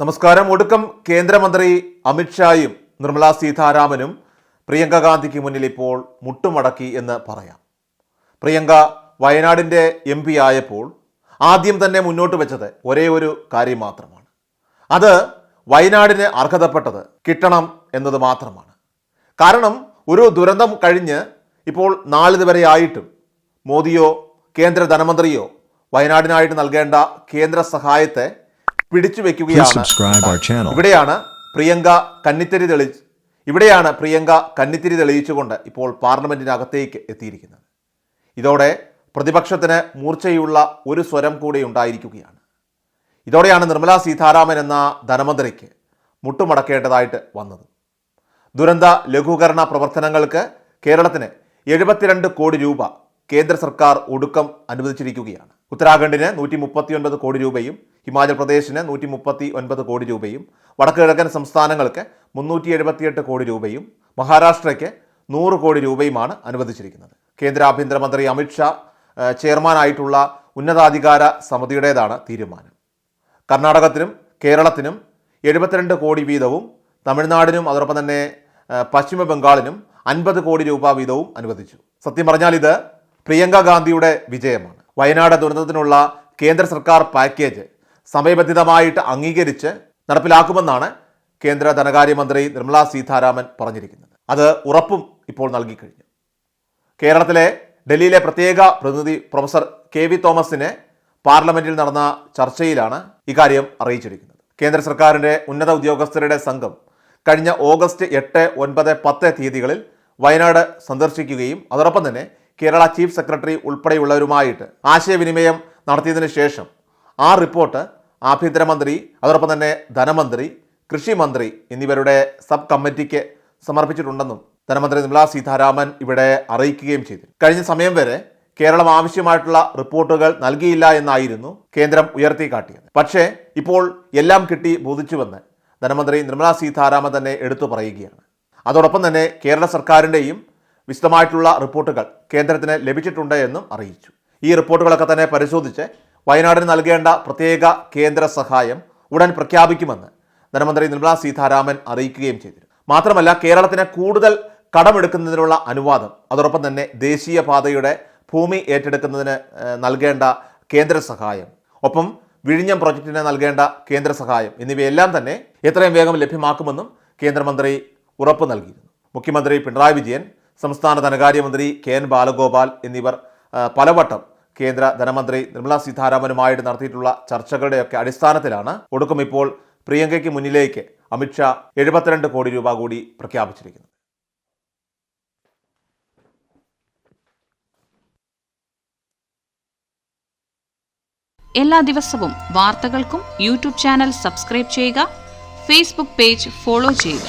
നമസ്കാരം. ഒടുക്കം കേന്ദ്രമന്ത്രി അമിത്ഷായും നിർമ്മലാ സീതാരാമനും പ്രിയങ്ക ഗാന്ധിക്ക് മുന്നിൽ ഇപ്പോൾ മുട്ടുമടക്കി എന്ന് പറയാം. പ്രിയങ്ക വയനാടിന്റെ എം പി ആയപ്പോൾ ആദ്യം തന്നെ മുന്നോട്ട് വെച്ചത് ഒരേ ഒരു കാര്യം മാത്രമാണ്. അത് വയനാടിന് അർഹതപ്പെട്ടത് കിട്ടണം എന്നത് മാത്രമാണ്. കാരണം ഒരു ദുരന്തം കഴിഞ്ഞ് ഇപ്പോൾ നാളിതുവരെ ആയിട്ടും മോദിയോ കേന്ദ്ര ധനമന്ത്രിയോ വയനാടിനായിട്ട് നൽകേണ്ട കേന്ദ്ര സഹായത്തെ പിടിച്ചു വെക്കുകയാണ്. ഇവിടെയാണ് പ്രിയങ്ക കന്നിത്തരി തെളി ഇവിടെയാണ് പ്രിയങ്ക കന്നിത്തിരി തെളിയിച്ചുകൊണ്ട് ഇപ്പോൾ പാർലമെന്റിനകത്തേക്ക് എത്തിയിരിക്കുന്നത്. ഇതോടെ പ്രതിപക്ഷത്തിന് മൂർച്ചയുള്ള ഒരു സ്വരം കൂടി ഉണ്ടായിരിക്കുകയാണ്. ഇതോടെയാണ് നിർമ്മലാ സീതാരാമൻ എന്ന ധനമന്ത്രിക്ക് മുട്ടുമടക്കേണ്ടതായിട്ട് വന്നത്. ദുരന്ത ലഘൂകരണ പ്രവർത്തനങ്ങൾക്ക് കേരളത്തിന് എഴുപത്തിരണ്ട് കോടി രൂപ കേന്ദ്ര സർക്കാർ ഒടുക്കം അനുവദിച്ചിരിക്കുകയാണ്. ഉത്തരാഖണ്ഡിന് നൂറ്റി മുപ്പത്തി ഒൻപത് കോടി രൂപയും ഹിമാചൽ പ്രദേശിന് നൂറ്റി മുപ്പത്തി ഒൻപത് കോടി രൂപയും വടക്ക് കിഴക്കൻ സംസ്ഥാനങ്ങൾക്ക് മുന്നൂറ്റി എഴുപത്തിയെട്ട് കോടി രൂപയും മഹാരാഷ്ട്രയ്ക്ക് നൂറ് കോടി രൂപയുമാണ് അനുവദിച്ചിരിക്കുന്നത്. കേന്ദ്ര ആഭ്യന്തരമന്ത്രി അമിത്ഷാ ചെയർമാനായിട്ടുള്ള ഉന്നതാധികാര സമിതിയുടേതാണ് തീരുമാനം. കർണാടകത്തിനും കേരളത്തിനും എഴുപത്തിരണ്ട് കോടി വീതവും തമിഴ്നാടിനും അതോടൊപ്പം തന്നെ പശ്ചിമ ബംഗാളിനും അൻപത് കോടി രൂപ വീതവും അനുവദിച്ചു. സത്യം പറഞ്ഞാൽ ഇത് പ്രിയങ്ക ഗാന്ധിയുടെ വിജയമാണ്. വയനാട് ദുരന്തത്തിനുള്ള കേന്ദ്ര സർക്കാർ പാക്കേജ് സമയബന്ധിതമായിട്ട് അംഗീകരിച്ച് നടപ്പിലാക്കുമെന്നാണ് കേന്ദ്ര ധനകാര്യമന്ത്രി നിർമ്മലാ സീതാരാമൻ പറഞ്ഞിരിക്കുന്നത്. അത് ഉറപ്പും ഇപ്പോൾ നൽകിക്കഴിഞ്ഞു. കേരളത്തിലെ ഡൽഹിയിലെ പ്രത്യേക പ്രതിനിധി പ്രൊഫസർ കെ വി തോമസിനെ പാർലമെന്റിൽ നടന്ന ചർച്ചയിലാണ് ഇക്കാര്യം അറിയിച്ചിരിക്കുന്നത്. കേന്ദ്ര സർക്കാരിന്റെ ഉന്നത ഉദ്യോഗസ്ഥരുടെ സംഘം കഴിഞ്ഞ ഓഗസ്റ്റ് എട്ട് ഒൻപത് പത്ത് തീയതികളിൽ വയനാട് സന്ദർശിക്കുകയും അതോടൊപ്പം തന്നെ കേരള ചീഫ് സെക്രട്ടറി ഉൾപ്പെടെയുള്ളവരുമായിട്ട് ആശയവിനിമയം നടത്തിയതിന് ശേഷം ആ റിപ്പോർട്ട് ആഭ്യന്തരമന്ത്രി അതോടൊപ്പം തന്നെ ധനമന്ത്രി കൃഷിമന്ത്രി എന്നിവരുടെ സബ് കമ്മിറ്റിക്ക് സമർപ്പിച്ചിട്ടുണ്ടെന്നും ധനമന്ത്രി നിർമ്മലാ സീതാരാമൻ ഇവിടെ അറിയിക്കുകയും ചെയ്തു. കഴിഞ്ഞ സമയം വരെ കേരളം ആവശ്യമായിട്ടുള്ള റിപ്പോർട്ടുകൾ നൽകിയില്ല എന്നായിരുന്നു കേന്ദ്രം ഉയർത്തി കാട്ടിയത്. പക്ഷേ ഇപ്പോൾ എല്ലാം കിട്ടി ബോധിച്ചുവെന്ന് ധനമന്ത്രി നിർമ്മലാ സീതാരാമൻ തന്നെ എടുത്തു പറയുകയാണ്. അതോടൊപ്പം തന്നെ കേരള സർക്കാരിന്റെയും വിശദമായിട്ടുള്ള റിപ്പോർട്ടുകൾ കേന്ദ്രത്തിന് ലഭിച്ചിട്ടുണ്ട് എന്നും അറിയിച്ചു. ഈ റിപ്പോർട്ടുകളൊക്കെ തന്നെ പരിശോധിച്ച് വയനാടിന് നൽകേണ്ട പ്രത്യേക കേന്ദ്ര സഹായം ഉടൻ പ്രഖ്യാപിക്കുമെന്ന് ധനമന്ത്രി നിർമ്മലാ സീതാരാമൻ അറിയിക്കുകയും ചെയ്തിരുന്നു. മാത്രമല്ല കേരളത്തിന് കൂടുതൽ കടമെടുക്കുന്നതിനുള്ള അനുവാദം അതോടൊപ്പം തന്നെ ദേശീയപാതയുടെ ഭൂമി ഏറ്റെടുക്കുന്നതിന് നൽകേണ്ട കേന്ദ്ര സഹായം ഒപ്പം വിഴിഞ്ഞം പ്രൊജക്ടിന് നൽകേണ്ട കേന്ദ്ര സഹായം എന്നിവയെല്ലാം തന്നെ എത്രയും വേഗം ലഭ്യമാക്കുമെന്നും കേന്ദ്രമന്ത്രി ഉറപ്പ് നൽകിയിരുന്നു. മുഖ്യമന്ത്രി പിണറായി വിജയൻ സംസ്ഥാന ധനകാര്യമന്ത്രി കെ എൻ ബാലഗോപാൽ എന്നിവർ പലവട്ടം കേന്ദ്ര ധനമന്ത്രി നിർമ്മലാ സീതാരാമനുമായിട്ട് നടത്തിയിട്ടുള്ള ചർച്ചകളുടെയൊക്കെ അടിസ്ഥാനത്തിലാണ് ഒടുക്കം ഇപ്പോൾ പ്രിയങ്കയ്ക്ക് മുന്നിലേക്ക് അമിത്ഷാ എഴുപത്തിരണ്ട് കോടി രൂപ കൂടി പ്രഖ്യാപിച്ചിരിക്കുന്നത്. എല്ലാ ദിവസവും വാർത്തകൾക്കും യൂട്യൂബ് ചാനൽ സബ്സ്ക്രൈബ് ചെയ്യുക ഫേസ്ബുക്ക് പേജ് ഫോളോ ചെയ്യുക.